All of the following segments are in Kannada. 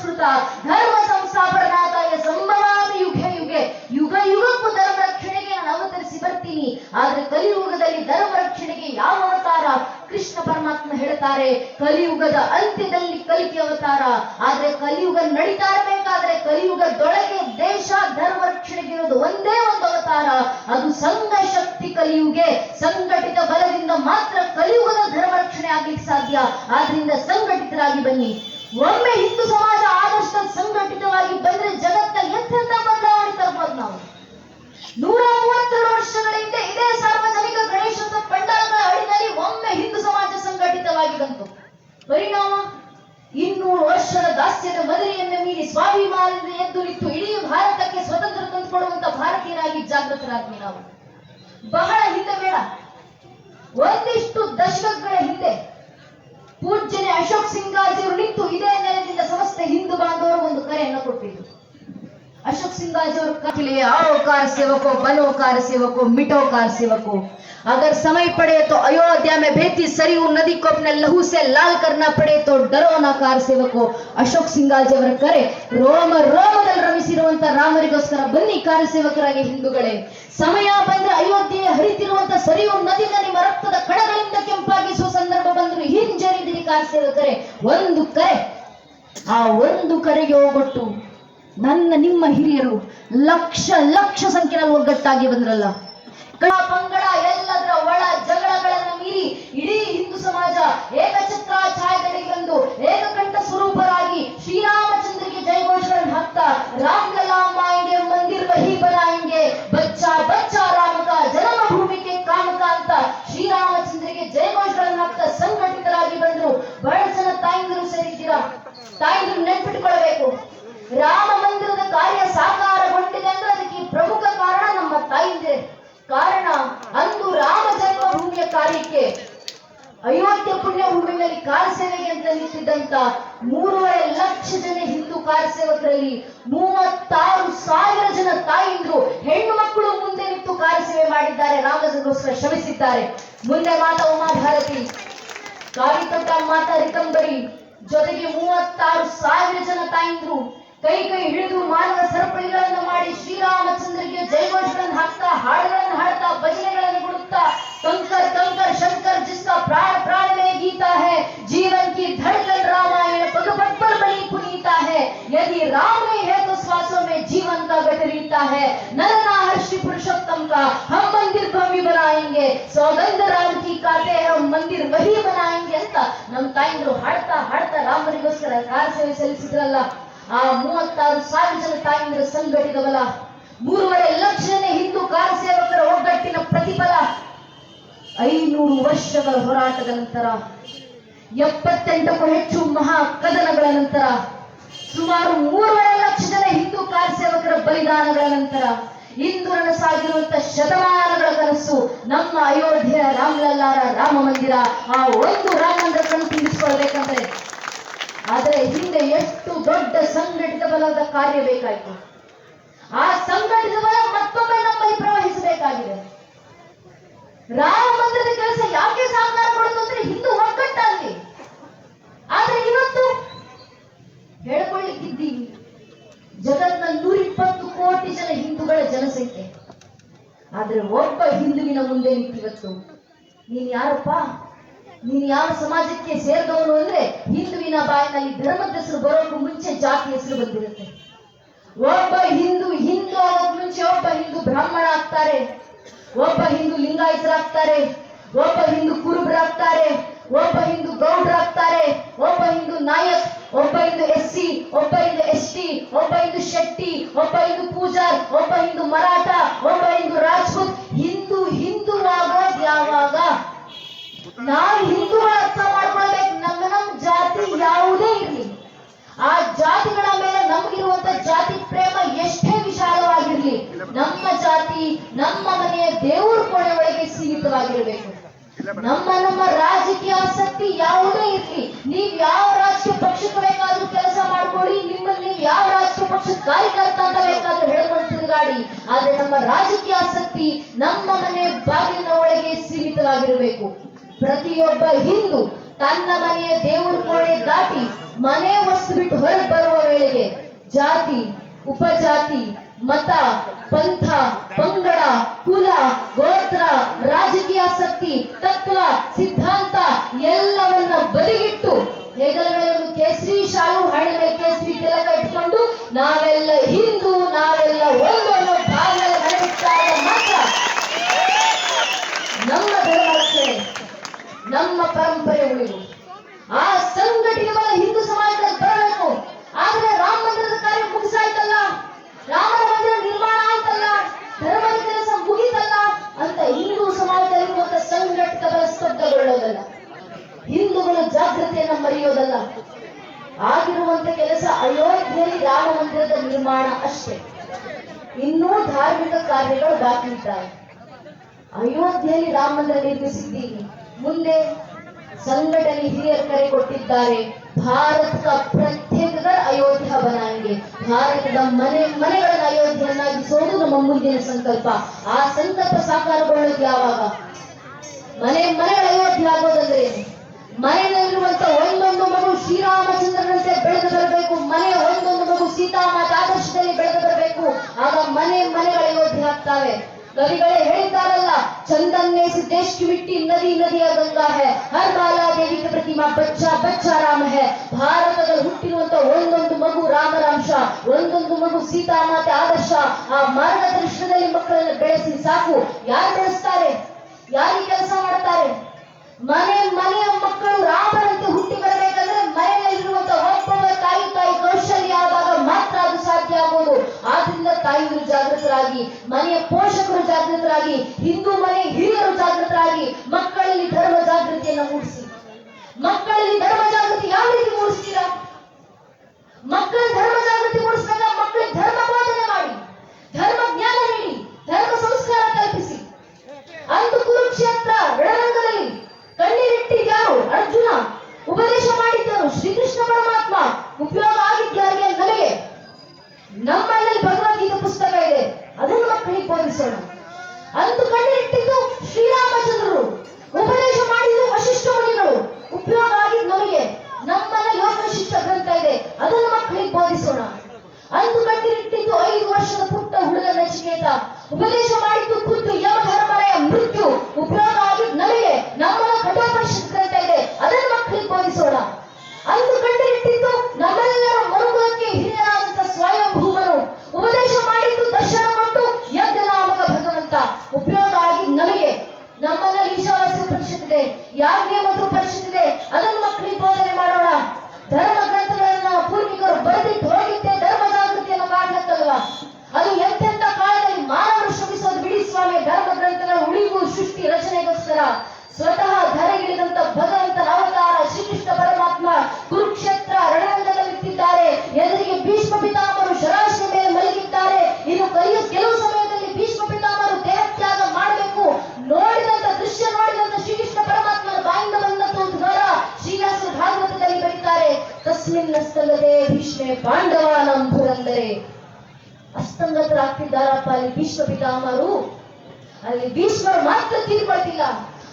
ಸಂಸ್ಕೃತ, ಧರ್ಮ ಸಂಸ್ಥಾಪನಾದಾಯ ಸಂಭವಾಮಿ ಯುಗೆ ಯುಗೆ, ಯುಗ, ಯುಗಕ್ಕೂ ಧರ್ಮ ರಕ್ಷಣೆಗೆ ನಾನು ಅವತರಿಸಿ ಬರ್ತೀನಿ. ಆದ್ರೆ ಕಲಿಯುಗದಲ್ಲಿ ಧರ್ಮ ರಕ್ಷಣೆಗೆ ಯಾವ ಅವತಾರ ಕೃಷ್ಣ ಪರಮಾತ್ಮ ಹೇಳ್ತಾರೆ ಕಲಿಯುಗದ ಅಂತ್ಯದಲ್ಲಿ ಕಲಿಕೆ ಅವತಾರ. ಆದ್ರೆ ಕಲಿಯುಗ ನಡೀತಾ ಇರಬೇಕಾದ್ರೆ ಕಲಿಯುಗದೊಳಗೆ ದೇಶ, ಧರ್ಮ ರಕ್ಷಣೆಗೆ ಇರೋದು ಒಂದೇ ಒಂದು ಅವತಾರ. ಅದು ಸಂಘ ಶಕ್ತಿ ಕಲಿಯುಗೆ. ಸಂಘಟಿತ ಬಲದಿಂದ ಮಾತ್ರ ಕಲಿಯುಗದ ಧರ್ಮ ರಕ್ಷಣೆ ಆಗ್ಲಿಕ್ಕೆ ಸಾಧ್ಯ. ಆದ್ರಿಂದ ಸಂಘಟಿತರಾಗಿ ಬನ್ನಿ. ಒಮ್ಮೆ ಹಿಂದೂ ಸಮಾಜ ಆದಷ್ಟು ಸಂಘಟಿತವಾಗಿ ಬಂದ್ರೆ ಜಗತ್ತ ಎಂತೆಂತ ಬದಲಾವಣೆ ತರ್ಬೋದು ನಾವು? ನೂರ ಮೂವತ್ತೆರಡು ವರ್ಷಗಳ ಹಿಂದೆ ಇದೇ ಸಾರ್ವಜನಿಕ ಗಣೇಶೋತ್ಸವ ಪಂಡಾಲಗಳ ಅಡಿನಲ್ಲಿ ಒಮ್ಮೆ ಹಿಂದೂ ಸಮಾಜ ಸಂಘಟಿತವಾಗಿ ಬಂತು. ಪರಿಣಾಮ? ಇನ್ನೂರು ವರ್ಷದ ದಾಸ್ಯದ ಮದುವೆಯನ್ನು ಮೀರಿ ಸ್ವಾಭಿಮಾನದಿಂದ ಎದ್ದು ನಿಂತು ಇಡೀ ಭಾರತಕ್ಕೆ ಸ್ವತಂತ್ರ ತಂದುಕೊಡುವಂತ ಭಾರತೀಯರಾಗಿ ಜಾಗೃತರಾದ್ವಿ ನಾವು. ಬಹಳ ಹಿಂದೆ ಬೇಡ. ಒಂದಿಷ್ಟು ದಶಕಗಳ ಹಿಂದೆ ಪೂಜ್ಯನೆ ಅಶೋಕ್ ಸಿಂಗಾಜಿಯವರು ನಿಂತು ಇದೇ ನೆಲದಿಂದ ಸಮಸ್ತ ಹಿಂದೂ ಬಾಂಧವರು ಒಂದು ಕರೆಯನ್ನು ಕೊಟ್ಟಿದ್ರು अशोक सिंह जो के लिए आओ कार सेवको बनो कार सेवको मिटो कार सेवको अगर समय पड़े तो अयोध्या में बहती सरयू नदी को अपने लहू से लाल करना पड़े तो डरो ना कार सेवको ಅಶೋಕ್ ಸಿಂಗಾಜಿ ಅವರ ಕರೆ ರೋಮ ರೋಮದಲ್ಲಿ ರಮಿಸಿರುವಂತ ರಾಮರಿಗೋಸ್ಕರ ಬನ್ನಿ ಕಾರ ಸೇವಕರಾಗಿ ಹಿಂದೂಗಳೇ ಸಮಯ ಬಂದ್ರೆ ಅಯೋಧ್ಯೆ ಹರಿತಿರುವಂತ ಹಿಂಜರಿದಿರಿ ಕಾರ, ಒಂದು ಕರೆ. ಆ ಒಂದು ಕರೆಗೆ ಹೋಗೊಟ್ಟು ನನ್ನ ನಿಮ್ಮ ಹಿರಿಯರು ಲಕ್ಷ ಲಕ್ಷ ಸಂಖ್ಯೆಯಲ್ಲಿ ಒಗ್ಗಟ್ಟಾಗಿ ಬಂದ್ರಲ್ಲ. ಕಳ, ಪಂಗಡ ಎಲ್ಲದರ ಒಳ ಜಗಳಗಳನ್ನು ಮೀರಿ ಇಡೀ ಹಿಂದೂ ಸಮಾಜ ಏಕಛತ್ರ ಇದ್ದಾರೆ ಮುಂದೆ ಮಾತಾ ಉಮಾಭಾರತಿ ಕಾವಿತಕ್ಕ ಮಾತಾ ರಿಕಂಬರಿ ಜೊತೆಗೆ ಮೂವತ್ತಾರು ಸಾವಿರ ಜನ ತಾಯಿಂದ್ರು ಕೈ ಕೈ ಹಿಡಿದು ಮಾನವ ಸರಪಳಿಗಳನ್ನು ಮಾಡಿ ಶ್ರೀರಾಮಚಂದ್ರಗೆ ಜಯಘೋಷಗಳನ್ನು ಹಾಕ್ತಾ ಹಾಡುಗಳನ್ನು ಹಾಡ್ತಾ ಭಜನೆಗಳನ್ನು ಕೊಡುತ್ತಾ ಕಂಕರ್ ಕಂಕರ್ ಶಂಕರ್ ಜಿಸ್ತಾ ಪ್ರಾಣ ಪ್ರಾಣ ಮೇ ಗೀತಾ ಹೇ ಜೀವನ್ ಕಿ धड़कन रामायण पग पग पर बनी पुनीता है यदि राम नहीं है तो श्वासों में जी का गट रीता है नरना हर्षि पुरुषोत्तम का हम मंदिर भव्य बनाएंगे सौगंध राम की काटे हम मंदिर वही बनाएंगे ಅಂತ ನಮ್ಮ ತಾಯಿಂದ್ರು ಹಾಡ್ತಾ ಹಾಡ್ತಾ ರಾಮರಿಗೋಸ್ಕರ ಕಾರ ಸೇವೆ ಸಲ್ಲಿಸಿದ್ರಲ್ಲ ಆ ಮೂವತ್ತಾರು ಸಾವಿರ ಜನ ತಾಯಿಂದ್ರ ಸಂಘಟಿತ ಬಲ ಮೂರುವರೆ ಲಕ್ಷ ಜನ ಹಿಂದೂ ಕಾರ ಸೇವಕರ ಒಗ್ಗಟ್ಟಿನ ಪ್ರತಿಫಲ ಐನೂರು ವರ್ಷಗಳ ಹೋರಾಟದ ನಂತರ ಎಪ್ಪತ್ತೆಂಟಕ್ಕೂ ಹೆಚ್ಚು ಮಹಾ ಕದನಗಳ ನಂತರ ಸುಮಾರು ಮೂರುವರೆ ಲಕ್ಷ ಜನ ಹಿಂದೂ ಕಾರ್ಯಸೇವಕರ ಸೇವಕರ ಬಲಿದಾನಗಳ ನಂತರ ಇಂದು ನನಸಾಗಿರುವಂತ ಶತಮಾನಗಳ ಕನಸು ನಮ್ಮ ಅಯೋಧ್ಯೆಯ ರಾಮಲಲ್ಲಾರ ರಾಮ ಮಂದಿರ, ಆ ಒಂದು ರಾಮ ಮಂದಿರ ತುಂಬಿಸಿಕೊಳ್ಬೇಕಂದ್ರೆ. ತುಂಬಿಸ್ಕೊಳ್ಬೇಕಂದ್ರೆ ಆದರೆ ಹಿಂದೆ ಎಷ್ಟು ದೊಡ್ಡ ಸಂಘಟಿತ ಬಲದ ಕಾರ್ಯ ಬೇಕಾಯಿತು. ಆ ಸಂಘಟಿತ ಬಲ ಮತ್ತೊಮ್ಮೆ ನಮ್ಮಲ್ಲಿ ಪ್ರವಹಿಸಬೇಕಾಗಿದೆ. ರಾಮ ಮಂದಿರದ ಕೆಲಸ ಯಾಕೆ ಸಾಕಾರ ಕೊಡುತ್ತೆ ಅಂದ್ರೆ ಹಿಂದೂ ಒಗ್ಗಟ್ಟಲ್ಲಿ ಆದ್ರೆ ಹೇಳ್ಕೊಳ್ಳಿಕ್ಕಿದ್ದೀವಿ. ಜಗತ್ನ ನೂರಿಪ್ಪತ್ತು ಕೋಟಿ ಜನ ಹಿಂದೂಗಳ ಜನಸಂಖ್ಯೆ. ಆದ್ರೆ ಒಬ್ಬ ಹಿಂದುವಿನ ಮುಂದೆ ನಿಂತಿವತ್ತು. ನೀನ್ ಯಾರಪ್ಪ? ನೀನ್ ಯಾವ ಸಮಾಜಕ್ಕೆ ಸೇರಿದವನು ಅಂದ್ರೆ ಹಿಂದುವಿನ ಬಾಯಿನಲ್ಲಿ ಧರ್ಮದ ಹೆಸರು ಬರೋಕ್ಕೂ ಮುಂಚೆ ಜಾತಿ ಹೆಸರು ಬಂದಿರುತ್ತೆ. ಒಬ್ಬ ಹಿಂದೂ ಹಿಂದೂ ಆಗೋಕ್ ಮುಂಚೆ ಒಬ್ಬ ಹಿಂದೂ ಬ್ರಾಹ್ಮಣ ಆಗ್ತಾರೆ. ಒಬ್ಬ ಹಿಂದೂ ಲಿಂಗಾಯತರಾಗ್ತಾರೆ. ಒಬ್ಬ ಹಿಂದೂ ಕುರುಬರಾಗ್ತಾರೆ ಒಬ್ಬ ಹಿಂದೂ ಗೌಡ್ರಾಗ್ತಾರೆ. ಒಬ್ಬ ಹಿಂದೂ ನಾಯಕ್, ಒಬ್ಬ ಹಿಂದೂ ಎಸ್ ಸಿ, ಒಬ್ಬ ಹಿಂದೂ ಎಸ್ ಟಿ, ಒಬ್ಬ ಹಿಂದೂ ಶೆಟ್ಟಿ, ಒಬ್ಬ ಹಿಂದೂ ಪೂಜಾರ್, ಒಬ್ಬ ಹಿಂದೂ ಮರಾಠ, ಒಬ್ಬ ಹಿಂದೂ ರಾಜ್ಪೂತ್. ಹಿಂದೂ ಹಿಂದೂ ಆಗೋದ್ ಯಾವಾಗ? ನಾವು ಹಿಂದೂ ಅರ್ಥ ಮಾಡ್ಕೊಳ್ಬೇಕು. ನಮ್ಮ ನಮ್ಮ ಜಾತಿ ಯಾವುದೇ ಇರಲಿ. ಆ ಜಾತಿಗಳ ಮೇಲೆ ನಮಗಿರುವಂತ ಜಾತಿ ಪ್ರೇಮ ಎಷ್ಟೇ ವಿಶಾಲವಾಗಿರ್ಲಿ, ನಮ್ಮ ಜಾತಿ, ನಮ್ಮ ಮನೆಯ ದೇವ್ರ ನಮ್ಮ ನಮ್ಮ ರಾಜಕೀಯ ಆಸಕ್ತಿ ಯಾವುದೇ ಇರ್ಲಿ, ನೀವ್ ಯಾವ ರಾಜಕೀಯ ಪಕ್ಷಕ್ಕೆ ಬೇಕಾದ್ರೂ ಕೆಲಸ ಮಾಡ್ಕೊಳ್ಳಿ, ನಿಮ್ಮಲ್ಲಿ ಯಾವ ರಾಜಕೀಯ ಪಕ್ಷದ ಕಾರ್ಯಕರ್ತ ಅಂತ ಬೇಕಾದ್ರೂ ಹೇಳ್ಕೊಂಡು ತಿರುಗಾಡಿ. ಆದ್ರೆ ನಮ್ಮ ರಾಜಕೀಯ ಆಸಕ್ತಿ ನಮ್ಮ ಮನೆ ಬಾಗಿಲಿನ ಒಳಗೆ ಸೀಮಿತವಾಗಿರಬೇಕು. ಪ್ರತಿಯೊಬ್ಬ ಹಿಂದೂ ತನ್ನ ಮನೆಯ ದೇವರ ಕೋಣೆ ದಾಟಿ ಮನೆ ವಸ್ತು ಬಿಟ್ಟು ಹೊರಗೆ ಬರುವ ವೇಳೆಗೆ ಜಾತಿ, ಉಪಜಾತಿ ಮತ, ಪಂಥ, ಪಂಗಡ, ಕುಲ, ಗೋತ್ರ, ರಾಜಕೀಯ ಶಕ್ತಿ, ತತ್ವ, ಸಿದ್ಧಾಂತ ಎಲ್ಲವನ್ನ ಬದಿಗಿಟ್ಟು ಹೆಗಲ ಮೇಲೆ ಒಂದು ಕೇಸರಿ ಶಾಲು ಹಣೆ ಮೇಲೆ ಕೇಸರಿ ತಿಲಕ ಇಟ್ಕೊಂಡು ನಾವೆಲ್ಲ ಹಿಂದೂ, ನಾವೆಲ್ಲ ಒಂದು ಅನ್ನೋ ಭಾವನೆ ನಡೆಯುತ್ತಾಗ ಮಾತ್ರ ನಮ್ಮ ಧರ್ಮ ರಕ್ಷಣೆ ನಮ್ಮ ಪರಂಪರೆ ಉಳಿವು ಆ ಸಂಘಟನೆಗಳ ಹಿಂದೂ ಸಮಾಜದಲ್ಲಿ ಬರಬೇಕು ಆದ್ರೆ ರಾಮ ಮಂದಿರದ ಕಾರ್ಯ ಮುಗಿಸಾಯ್ತಲ್ಲ ರಾಮನ ಮಂದಿರ ನಿರ್ಮಾಣ ಆಯ್ತಲ್ಲ ಧರ್ಮದ ಕೆಲಸ ಮುಗಿತಲ್ಲ ಅಂತ ಹಿಂದೂ ಸಮಾಜದಲ್ಲಿರುವಂತ ಸಂಘಟಕರ ಸ್ತಬ್ಧಗೊಳ್ಳೋದಲ್ಲ ಹಿಂದೂಗಳು ಜಾಗೃತಿಯನ್ನ ಮರೆಯೋದಲ್ಲ ಆಗಿರುವಂತ ಕೆಲಸ ಅಯೋಧ್ಯೆಯಲ್ಲಿ ರಾಮ ಮಂದಿರದ ನಿರ್ಮಾಣ ಅಷ್ಟೇ ಇನ್ನೂ ಧಾರ್ಮಿಕ ಕಾರ್ಯಗಳು ಬಾಕಿ ಇದ್ದಾವೆ ಅಯೋಧ್ಯೆಯಲ್ಲಿ ರಾಮ ಮಂದಿರ ಮುಂದೆ ಸಂಘಟನೆ ಹಿರಿಯರು ಕರೆ ಕೊಟ್ಟಿದ್ದಾರೆ. ಭಾರತದ ಪ್ರತ್ಯೇಕದ ಅಯೋಧ್ಯ ಬನಾಂಗೆ ಭಾರತದ ಮನೆ, ಮನೆಗಳನ್ನು ಅಯೋಧ್ಯೆಯನ್ನಾಗಿಸೋದು ನಮ್ಮ ಮುಂದಿನ ಸಂಕಲ್ಪ. ಆ ಸಂಕಲ್ಪ ಸಾಕಾರಗೊಳ್ಳೋದು ಯಾವಾಗ? ಮನೆ, ಮನೆಗಳ ಅಯೋಧ್ಯೆ ಆಗೋದಂದ್ರೆ ಮನೆಯಲ್ಲಿರುವಂತ ಒಂದೊಂದು ಮಗು ಶ್ರೀರಾಮಚಂದ್ರನಂತೆ ಬೆಳೆದು ಬರಬೇಕು. ಮನೆ ಒಂದೊಂದು ಮಗು ಸೀತಾಮಾತ ಆದರ್ಶದಲ್ಲಿ ಬೆಳೆದು ಬರಬೇಕು. ಆಗ ಮನೆ, ಮನೆಗಳ ಅಯೋಧ್ಯೆ ಆಗ್ತಾವೆ. ಕವಿಗಳೇ ಹೇಳಿದ್ದಾರಲ್ಲ, ಚಂದನ್ನೇ ಸಿದ್ದೇಶ್ಕಿ ಮಿಟ್ಟಿ ನದಿ ನದಿಯ ಗಂಗಾ ಹೇ, ಹರ್ ಬಾಲಾ ದೇವಿಗೆ ಪ್ರತಿಮಾ ಬಚ್ಚ ಬಚ್ಚ ರಾಮ ಹೇ. ಭಾರತದ ಹುಟ್ಟಿರುವಂತ ಒಂದೊಂದು ಮಗು ರಾಮರಾಂಶ ಒಂದೊಂದು ಮಗು ಸೀತಾ ಮಾತೆ ಆದರ್ಶ ಆ ಮಾರ್ಗದರ್ಶನದಲ್ಲಿ ಮಕ್ಕಳನ್ನು ಬೆಳೆಸಿ ಸಾಕು. ಯಾರು ಬೆಳೆಸ್ತಾರೆ? ಯಾರಿಗೆ ಕೆಲಸ ಮಾಡ್ತಾರೆ? ಮನೆ ಮನೆಯ ಮಕ್ಕಳು ರಾಮರಂತೆ ಹುಟ್ಟಿ ಬರಬೇಕಂದ್ರೆ ಮನೆಯಲ್ಲಿರುವಂತ ಆಗೋದು ಆದ್ರಿಂದ ತಾಯಿಯರು ಜಾಗೃತರಾಗಿ, ಮನೆಯ ಪೋಷಕರು ಜಾಗೃತರಾಗಿ, ಹಿಂದೂ ಮನೆ ಹಿರಿಯರು ಜಾಗೃತರಾಗಿ ಮಕ್ಕಳಲ್ಲಿ ಧರ್ಮ ಜಾಗೃತಿಯನ್ನು ಮೂಡಿಸಿ. ಮಕ್ಕಳಲ್ಲಿ ಧರ್ಮ ಜಾಗೃತಿ ಯಾವ ರೀತಿ ಮೂಡಿಸ್ತೀರಾ? ಮಕ್ಕಳ ಧರ್ಮ ಜಾಗೃತಿ ಮೂಡಿಸಿದಾಗ ಮಕ್ಕಳಿಗೆ ಧರ್ಮ ಬೋಧನೆ ಮಾಡಿ, ಧರ್ಮ ಜ್ಞಾನ ನೀಡಿ, ಧರ್ಮ ಸಂಸ್ಕಾರ ಕಲ್ಪಿಸಿ. ಅಂದು ಕುರುಕ್ಷೇತ್ರ ರಣರಂಗದಲ್ಲಿ ಕಣ್ಣೀರಿಟ್ಟಿದ್ದಾರು ಅರ್ಜುನ. ಉಪದೇಶ ಮಾಡಿದ್ದರು ಶ್ರೀಕೃಷ್ಣ ಪರಮಾತ್ಮ. ಉಪಯೋಗ ನಮ್ಮಲ್ಲಿ ಭಗವದ್ಗೀತೆ ಪುಸ್ತಕ ಇದೆ. ಅದನ್ನು ಮಕ್ಕಳಿಗೆ ಬೋಧಿಸೋಣ. ಅಂದು ಕಣ್ಣಿಟ್ಟಿದ್ದು ಶ್ರೀರಾಮಚಂದ್ರರು. ಉಪದೇಶ ಮಾಡಿದ್ದು ವಶಿಷ್ಠ ಮುನಿಗಳು. ಉಪಯೋಗ ಆಗಿದ್ದು ನಮಗೆ. ನಮ್ಮಲ್ಲಿ ಯೋಗ ಶಿಷ್ಟ ಗ್ರಂಥ ಇದೆ. ಅದನ್ನು ಮಕ್ಕಳಿಗೆ ಬೋಧಿಸೋಣ. ಅಂತೂ ಕಣ್ಣಿಟ್ಟಿದ್ದು ಐದು ವರ್ಷದ ಪುಟ್ಟ ಹುಡುಗ ನಚಿಕೇತ ಉಪದೇಶ ಮಾಡಿದ್ದು ಖುದ್ದು ಯಮಧರ್ಮನೆಯ ಮೃತ್ಯು ಉಪಯೋಗ ಆಗಿದ್ದು ನಮಗೆ ನಮ್ಮನ್ನ ಕಠೋಪನಿಷತ್ ಗ್ರಂಥ ಇದೆ ಅದನ್ನು ಮಕ್ಕಳಿಗೆ ಬೋಧಿಸೋಣ ಅಂದು ಕಂಡಿಟ್ಟಿದ್ದು ನಮ್ಮೆಲ್ಲರ ಮರುಕುಲಕ್ಕೆ ಹಿರಿಯರಾದಂತ ಸ್ವಯಂಭೂಮನು ಉಪದೇಶ ಮಾಡಿದ್ದು ದರ್ಶನ ಕೊಟ್ಟು ಯಜ್ಞನಾಮಕ ಭಗವಂತ ಉಪಯೋಗ ಆಗಿದ್ದು ನಮಗೆ ನಮ್ಮಲ್ಲಿ ಈಶಾವಾಸ್ಯ ಪರಿಷತ್ ಯಾಜ್ಞ ಮತ್ತು ಪರಿಷತ್ ಇದೆ ಅದನ್ನು ಮಕ್ಕಳಿಗೆ ಬೋಧನೆ ಮಾಡೋಣ. ಧರ್ಮ ಗ್ರಂಥಗಳನ್ನ ಪೂರ್ವಿಕರು ಬರೆದಿಟ್ಟು ಹೋಗಿದ್ದೆ ಧರ್ಮ ಜಾಗೃತಿಯನ್ನು ಕಾಡ್ಲಕ್ಕಲ್ವಾ ಅದು ಎಂತೆಂತ ಕಾಲದಲ್ಲಿ ಮಾನವರು ಶ್ರಮಿಸೋದು ಬಿಡಿ ಸ್ವಾಮಿ, ಧರ್ಮ ಗ್ರಂಥಗಳ ಉಳಿವು, ಸೃಷ್ಟಿ, ರಚನೆಗೋಸ್ಕರ. ಸ್ವತಃ ಧರೆಗಿಳಿದಂತ ಭಗವಂತನ ಅವತಾರ ಶ್ರೀಕೃಷ್ಣ ಪರಮಾತ್ಮ ಕುರುಕ್ಷೇತ್ರ ರಣರಂಗದಲ್ಲಿದ್ದಾರೆ ಎದುರಿಗೆ ಭೀಷ್ಮ ಪಿತಾಮರು ಶರಾಶಿ ಮೇಲೆ ಮಲಗಿದ್ದಾರೆ ಇನ್ನು ಕಲಿಯ ಕೆಲವು ಸಮಯದಲ್ಲಿ ಭೀಷ್ಮ ಪಿತಾಮರು ದೇಹತ್ಯಾಗ ಮಾಡಬೇಕು ನೋಡಿದಂತ ದೃಶ್ಯ ನೋಡಿದಂತ ಶ್ರೀಕೃಷ್ಣ ಪರಮಾತ್ಮನ ಬಾಯಿಂದ ಬಂದಂತ ಒಂದು ವರ ಶ್ರೀನಿವಾಸ ಭಾಗವತದಲ್ಲಿ ಬರೀತಾರೆ ತಸ್ಮಿನ್ ನಸ್ತಲ್ಲದೆ ಪುರಂದರೆ ಅಸ್ತಂಗತರಾಗ್ತಿದ್ದಾರಪ್ಪ ಅಲ್ಲಿ ಭೀಷ್ಮ ಪಿತಾಮರು ಅಲ್ಲಿ ಭೀಷ್ಮರು ಮಾತ್ರ ತೀರ್ಪಟ್ಟಿಲ್ಲ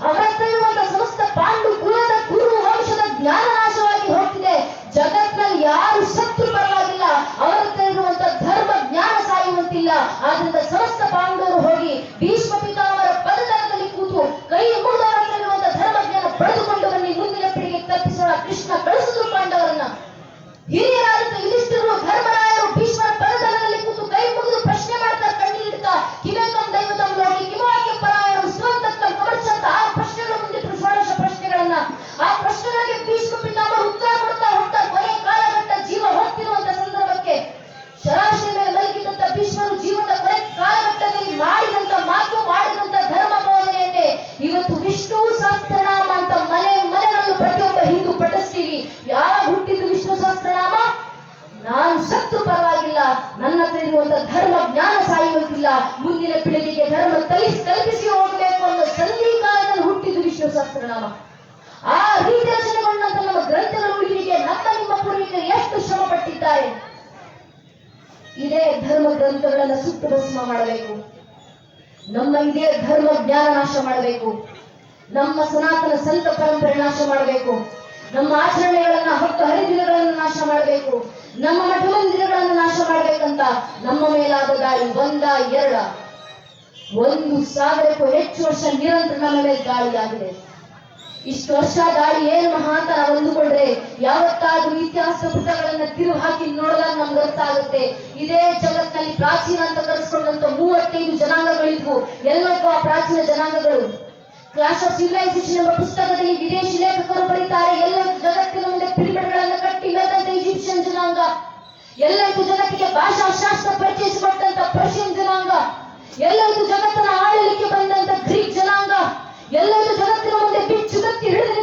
ಅವರ ಹತ್ರ ಇರುವಂತ ಸಮಸ್ತ ಪಾಂಡು ಕುಲದ ಕುರು ವಂಶದ ಜ್ಞಾನ ನಾಶವಾಗಿ ಹೋಗ್ತಿದೆ. ಜಗತ್ನಲ್ಲಿ ಯಾರು ಶತ್ರು ಪರವಾಗಿಲ್ಲ. ಅವರ ಹತ್ರ ಇರುವಂತ ಧರ್ಮ ಜ್ಞಾನ ಸಾಯುವಂತಿಲ್ಲ. ಆದ್ರಿಂದ ಸಮಸ್ತ ಪಾಂಡವರು ಹೋಗಿ ಭೀಷ್ಮ ಪಿತಾಮರ ಪದದಲ್ಲಿ ಕೂತು ಕೈ ಮುಗಿದವರ ಹತ್ರ ಇರುವಂತ ಧರ್ಮ ಜ್ಞಾನ ಪಡೆದುಕೊಂಡು ಬನ್ನಿ. ಮುಂದಿನ ಪೀಳಿಗೆ ಕೃಷ್ಣ ಕಳಿಸಿದ್ರು ಪಾಂಡವರನ್ನ. ಹಿರಿಯರಾದಂತ ಸಹಸ್ರನಾಮ ಆ ರೀತಿ ನಮ್ಮ ಗ್ರಂಥಗಳ ಉಳಿವಿಗೆ ನಮ್ಮ ನಿಮ್ಮ ಪೂರ್ವಿಕರು ಎಷ್ಟು ಶ್ರಮ ಪಟ್ಟಿದ್ದಾರೆ ಇದೇ ಧರ್ಮ ಗ್ರಂಥಗಳನ್ನ ಸುಟ್ಟು ಭಸ್ಮ ಮಾಡಬೇಕು. ನಮ್ಮ ಇದೇ ಧರ್ಮ ಜ್ಞಾನ ನಾಶ ಮಾಡಬೇಕು. ನಮ್ಮ ಸನಾತನ ಸಂತ ಪರಂಪರೆ ನಾಶ ಮಾಡಬೇಕು. ನಮ್ಮ ಆಚರಣೆಗಳನ್ನ ಹೊತ್ತು ಹರಿದಿನಗಳನ್ನು ನಾಶ ಮಾಡಬೇಕು. ನಮ್ಮ ಮಠ ಮಂದಿರಗಳನ್ನು ನಾಶ ಮಾಡಬೇಕಂತ ನಮ್ಮ ಮೇಲಾದ ದಾಳಿ ಒಂದ, ಎರಡ. ಒಂದು ಸಾವಿರಕ್ಕೂ ಹೆಚ್ಚು ವರ್ಷ ನಿರಂತರ ನಮ್ಮ ದಾಳಿ ಆಗಿದೆ ಇಷ್ಟು ವರ್ಷ ದಾಳಿ ಏನು ಮಹಾ ಹೊಂದಿಕೊಂಡ್ರೆ ಯಾವತ್ತಾದ್ರೂ ಇತಿಹಾಸ ಪುಟಗಳನ್ನ ತಿರು ಹಾಕಿ ನೋಡಿದಾಗ ನಮ್ಗೆ ಗೊತ್ತಾಗುತ್ತೆ. ಇದೇ ಜಗತ್ತಿನಲ್ಲಿ ಪ್ರಾಚೀನ ಅಂತ ಕರೆಸ್ಕೊಂಡಂತ ಮೂವತ್ತೈದು ಜನಾಂಗಗಳಿದ್ವು. ಎಲ್ಲಕ್ಕೂ ಆ ಪ್ರಾಚೀನ ಜನಾಂಗಗಳು. ಕ್ಲಾಸ್ ಆಫ್ ಸಿವಿಲೈಸೇಷನ್ ಎಂಬ ಪುಸ್ತಕದಲ್ಲಿ ವಿದೇಶಿ ಲೇಖಕರು ಬರೀತಾರೆ, ಎಲ್ಲ ಜಗತ್ತಿನ ಮುಂದೆ ಪಿರಮಿಡ್ಗಳನ್ನ ಕಟ್ಟಿ ಮೆರೆದಂತ ಈಜಿಪ್ಷಿಯನ್ ಜನಾಂಗ. ಎಲ್ಲರಿಗೂ ಭಾಷಾ ಶಾಸ್ತ್ರ ಪರಿಚಯಿಸಿಕೊಟ್ಟಂತ ಪರ್ಷಿಯನ್ ಜನಾಂಗ. ಎಲ್ಲರಿಗೂ ಜಗತ್ತನ್ನ ಆಡಲಿಕ್ಕೆ ಬಂದಂತ ಗ್ರೀಕ್ ಜನಾಂಗ ಎಲ್ಲರಿಗೂ ಜಗತ್ತಿನ ಮುಂದೆ ಬಿಚ್ಚುಗತ್ತಿ ಹಿಡಿದು